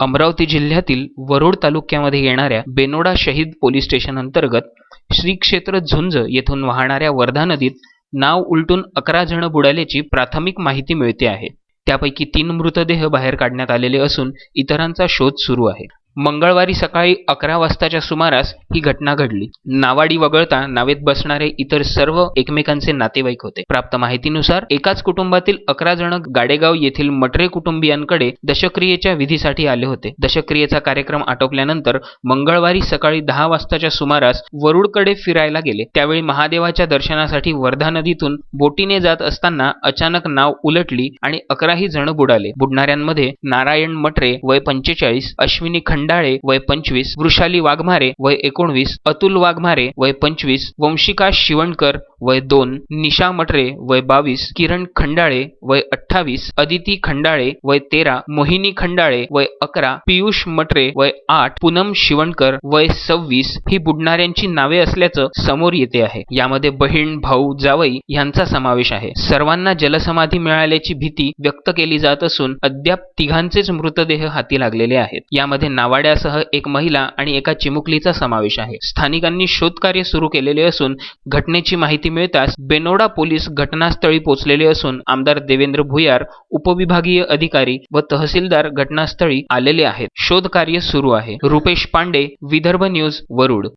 अमरावती जिल्ह्यातील वरूड तालुक्यामध्ये येणाऱ्या बेनोडा शहीद पोलीस स्टेशन अंतर्गत श्री क्षेत्र झुंज येथून वाहणाऱ्या वर्धा नदीत नाव उलटून अकरा जण बुडाल्याची प्राथमिक माहिती मिळते आहे. त्यापैकी तीन मृतदेह बाहेर काढण्यात आलेले असून इतरांचा शोध सुरू आहे. मंगळवारी सकाळी अकरा वाजताच्या सुमारास ही घटना घडली. नावाडी वगळता नावेत बसणारे इतर सर्व एकमेकांचे नातेवाईक होते. प्राप्त माहितीनुसार एकाच कुटुंबातील अकरा जण गाडेगाव येथील मटरे कुटुंबियांकडे दशक्रियेच्या विधीसाठी आले होते. दशक्रियेचा कार्यक्रम आटोपल्यानंतर मंगळवारी सकाळी दहा वाजताच्या सुमारास वरुडकडे फिरायला गेले. त्यावेळी महादेवाच्या दर्शनासाठी वर्धा नदीतून बोटीने जात असताना अचानक नाव उलटली आणि अकराही जण बुडाले. बुडणाऱ्यांमध्ये नारायण मटरे वय पंचेचाळीस अश्विनी खंड खंडाळे वय पंचवीस वृषाली वाघमारे वय एकोणवीस अतुल वाघमारे वय पंचवीस वंशिका शिवणकर वय दोन निशा मटरे वय बावीस किरण खंडाळे वय अठ्ठावीस अदिती खंडाळे वय तेरा मोहिनी खंडाळे वय अकरा पियुष मटरे वय आठ पूनम शिवणकर वय सव्वीस ही बुडणाऱ्यांची नावे असल्याचं समोर येते आहे. यामध्ये बहीण भाऊ जावई यांचा समावेश आहे. सर्वांना जलसमाधी मिळाल्याची भीती व्यक्त केली जात असून अद्याप तिघांचेच मृतदेह हाती लागलेले आहेत. यामध्ये नावा नावाड्यासह एक महिला आणि एका चिमुकलीचा समावेश आहे. स्थानिकांनी शोधकार्य सुरू केलेले असून घटनेची माहिती मिळताच बेनोडा पोलीस घटनास्थळी पोहोचलेले असून आमदार देवेंद्र भुयार उपविभागीय अधिकारी व तहसीलदार घटनास्थळी आलेले आहेत. शोध कार्य सुरू आहे. रुपेश पांडे विदर्भ न्यूज वरुड.